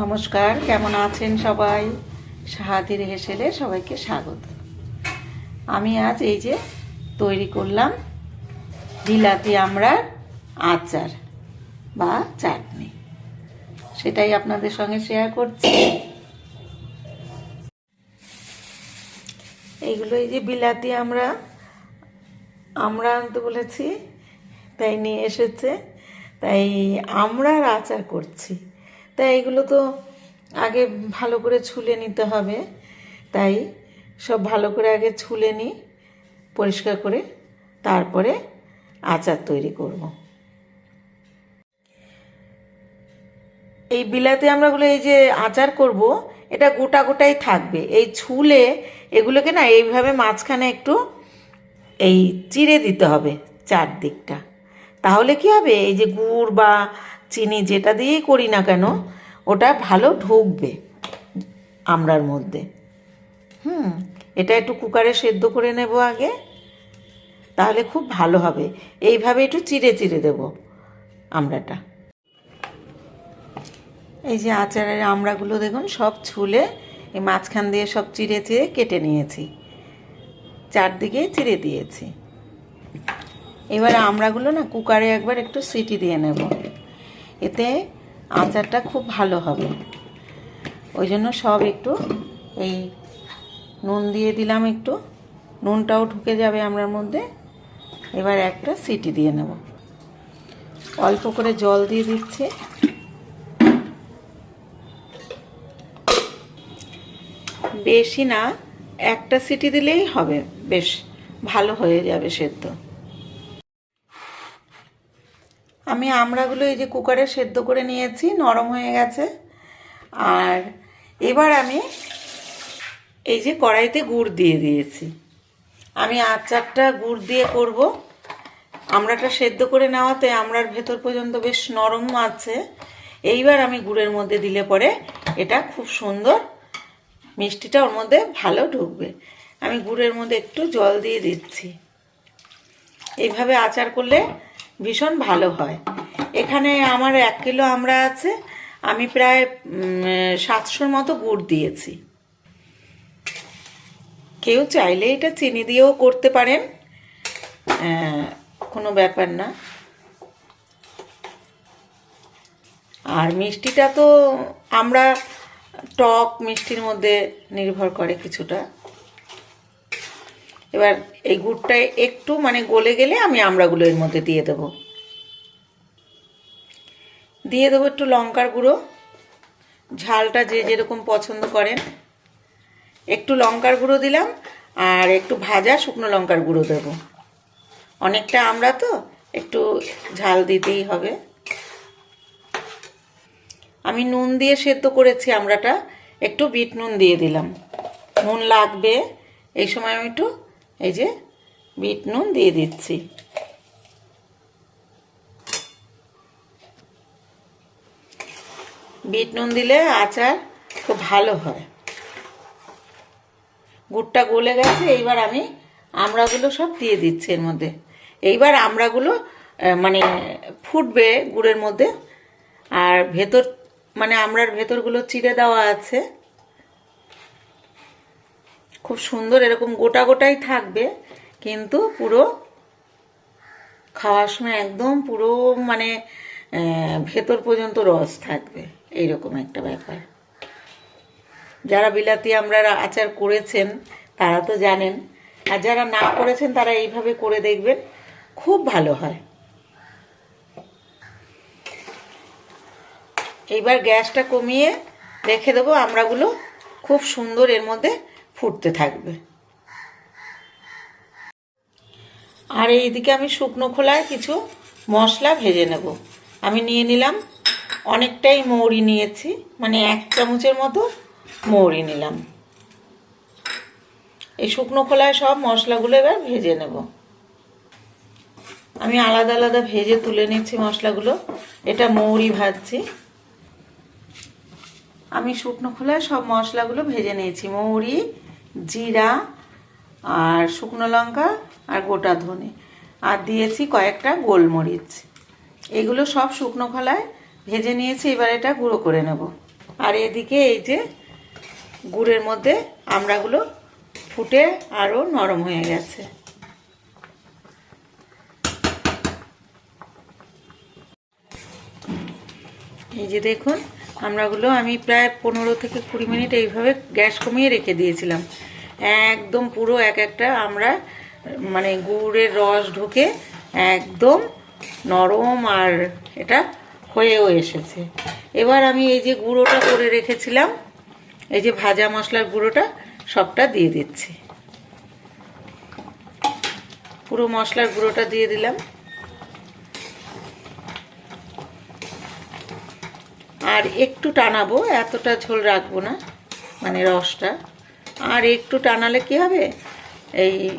নমস্কার, কেমন আছেন সবাই? সাহাদির হেসেলে সবাইকে স্বাগত। আমি আজ এই যে তৈরি করলাম বিলাতি আমরা আচার বা চাটনি। সেটাই আপনাদের সঙ্গে শেয়ার করছি। এইগুলো এই যে বিলাতি আমরা আমরা আনতে বলেছি, তাই নিয়ে এসেছে, তাই আমরার আচার করছি। তাই এগুলো তো আগে ভালো করে ছুলে নিতে হবে। তাই সব ভালো করে আগে ছুলে নিই পরিষ্কার করে তারপরে আচার তৈরি করব। এই বিলাতি আমরাগুলো এই যে আচার করব, এটা গোটা গোটাই থাকবে। এই ছুলে এগুলোকে না এইভাবে মাঝখানে একটু এই চিড়ে দিতে হবে চারদিকটা। তাহলে কি হবে? এই যে গুড় বা চিনি যেটা দিয়েই করি না কেন, ওটা ভালো ঢুকবে আমড়ার মধ্যে। হুম, এটা একটু কুকারে সেদ্ধ করে নেব আগে, তাহলে খুব ভালো হবে। এইভাবে একটু চিড়ে চিড়ে দেব আমড়াটা। এই যে আচারের আমড়াগুলো দেখুন, সব ছুলে এই মাঝখান দিয়ে সব চিড়ে চিড়ে কেটে নিয়েছি। চারদিকে চিড়ে দিয়েছি। এবার আমড়াগুলো না কুকারে একবার একটু সিটি দিয়ে নেব। এতে আচারটা খুব ভালো হবে। ওই জন্য সব একটু এই নুন দিয়ে দিলাম একটু। নুনটাও ঢুকে যাবে আমরার মধ্যে। এবার একটা সিটি দিয়ে নেব। অল্প করে জল দিয়ে দিচ্ছি। বেশি না, একটা সিটি দিলেই হবে। বেশ, ভালো হয়ে যাবে সেদ্ধ। আমি আমড়াগুলো এই যে কুকারে সেদ্ধ করে নিয়েছি, নরম হয়ে গেছে। আর এবার আমি এই যে কড়াইতে গুড় দিয়ে দিয়েছি। আমি আচারটা গুড় দিয়ে করব। আমড়াটা সেদ্ধ করে নেওয়াতে আমড়ার ভেতর পর্যন্ত বেশ নরম আছে। এইবার আমি গুড়ের মধ্যে দিলে পরে এটা খুব সুন্দর মিষ্টিটা ওর মধ্যে ভালো ঢুকবে। আমি গুড়ের মধ্যে একটু জল দিয়ে দিচ্ছি। এইভাবে আচার করলে ভীষণ ভালো হয়। এখানে আমার এক কিলো আমরা আছে, আমি প্রায় সাতশোর মতো গুড় দিয়েছি। কেউ চাইলে এটা চিনি দিয়েও করতে পারেন কোনো ব্যাপার না। আর মিষ্টিটা তো আমরা টক মিষ্টির মধ্যে নির্ভর করে কিছুটা। এবার এই গুড়টা একটু মানে গলে গেলে আমি আমড়াগুলো এর মধ্যে দিয়ে দেবো। দিয়ে দেবো একটু লঙ্কার গুঁড়ো। ঝালটা যে যেরকম পছন্দ করেন। একটু লঙ্কার গুঁড়ো দিলাম আর একটু ভাজা শুকনো লঙ্কার গুঁড়ো দেবো। অনেকটা আমরা তো, একটু ঝাল দিতেই হবে। আমি নুন দিয়ে সেদ্ধ করেছি আমরাটা একটু বিট নুন দিয়ে দিলাম। নুন লাগবে, এই সময় আমি একটু এই যে বিট নুন দিয়ে দিচ্ছি। বিট নুন দিলে আচার খুব ভালো হয়। গুড়টা গলে গেছে, এইবার আমি আমড়াগুলো সব দিয়ে দিচ্ছি এর মধ্যে। এইবার আমড়াগুলো মানে ফুটবে গুড়ের মধ্যে। আর ভেতর মানে আমড়ার ভেতরগুলো চিড়ে দেওয়া আছে। খুব সুন্দর এরকম গোটা গোটাই থাকবে, কিন্তু পুরো খাওয়ার সময় একদম পুরো মানে ভেতর পর্যন্ত রস থাকবে, এইরকম একটা ব্যাপার। যারা বিলাতি আমরা আচার করেছেন, তারা তো জানেন, আর যারা না করেছেন, তারা এইভাবে করে দেখবেন, খুব ভালো হয়। এইবার গ্যাসটা কমিয়ে রেখে দেবো আমরাগুলো, খুব সুন্দর এর মধ্যে ফুটতে থাকবে। আর এইদিকে আমি শুকনো খোলায় কিছু মশলা ভেজে নেব। আমি নিয়ে নিলাম অনেকটাই মৌরি নিয়েছি মানে এক চামচের মতো মৌরি নিলাম। এই শুকনো খোলায় সব মশলাগুলো এবার ভেজে নেব। আমি আলাদা আলাদা ভেজে তুলে নিচ্ছি মশলাগুলো। এটা মৌরি ভাজছি। আমি শুকনো খোলায় সব মশলাগুলো ভেজে নিয়েছি, মৌরি জিরা আর শুকনো লঙ্কা আর গোটা ধনে। আর দিয়েছি কয়েকটা গোলমরিচ। এগুলো সব শুকনো খোলায় ভেজে নিয়েছি, এবার এটা গুঁড়ো করে নেব। আর এদিকে এই যে গুড়ের মধ্যে আমড়াগুলো ফুটে আরও নরম হয়ে গেছে। এই যে দেখুন আমড়াগুলো আমি প্রায় পনেরো থেকে কুড়ি মিনিট এইভাবে গ্যাস কমিয়ে রেখে দিয়েছিলাম। একদম পুরো এক একটা আমরা মানে গুড়ের রস ঢুকে একদম নরম আর এটা হয়েও এসেছে। এবার আমি এই যে গুঁড়োটা করে রেখেছিলাম, এই যে ভাজা মশলার গুঁড়োটা সবটা দিয়ে দিচ্ছি। পুরো মশলার গুঁড়োটা দিয়ে দিলাম। আর একটু টানাবো, এতটা ঝোল রাখব না মানে রসটা। আর একটু টানালে কি হবে? এই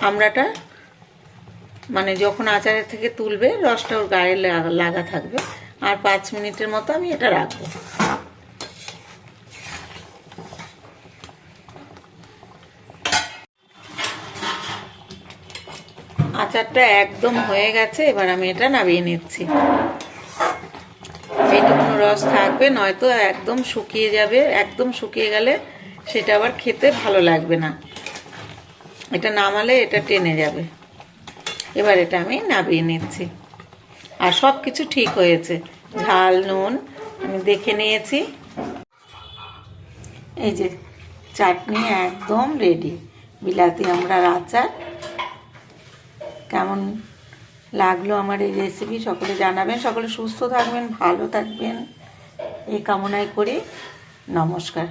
আমড়াটা মানে যখন আচারের থেকে তুলবে, রসটা ওর গায়ে লাগা- থাকবে। আর পাঁচ মিনিটের মতো আমি এটা রাখব। আচারটা একদম হয়ে গেছে, এবার আমি এটা নামিয়ে নিচ্ছি। রস থাকবে, নয়তো একদম শুকিয়ে যাবে। একদম শুকিয়ে গেলে সেটা আবার খেতে ভালো লাগবে না। এটা নামালে এটা টেনে যাবে। এবার এটা আমি নামিয়ে নিচ্ছি। আর সব কিছু ঠিক হয়েছে। ঝাল, নুন আমি দেখে নিয়েছি। এই যে চাটনি একদম রেডি বিলাতি আমরা আচার। কেমন লাগল আমার এই রেসিপি সকলে জানাবেন, সকলে সুস্থ থাকবেন, ভালো থাকবেন। এই কামনায় করি নমস্কার।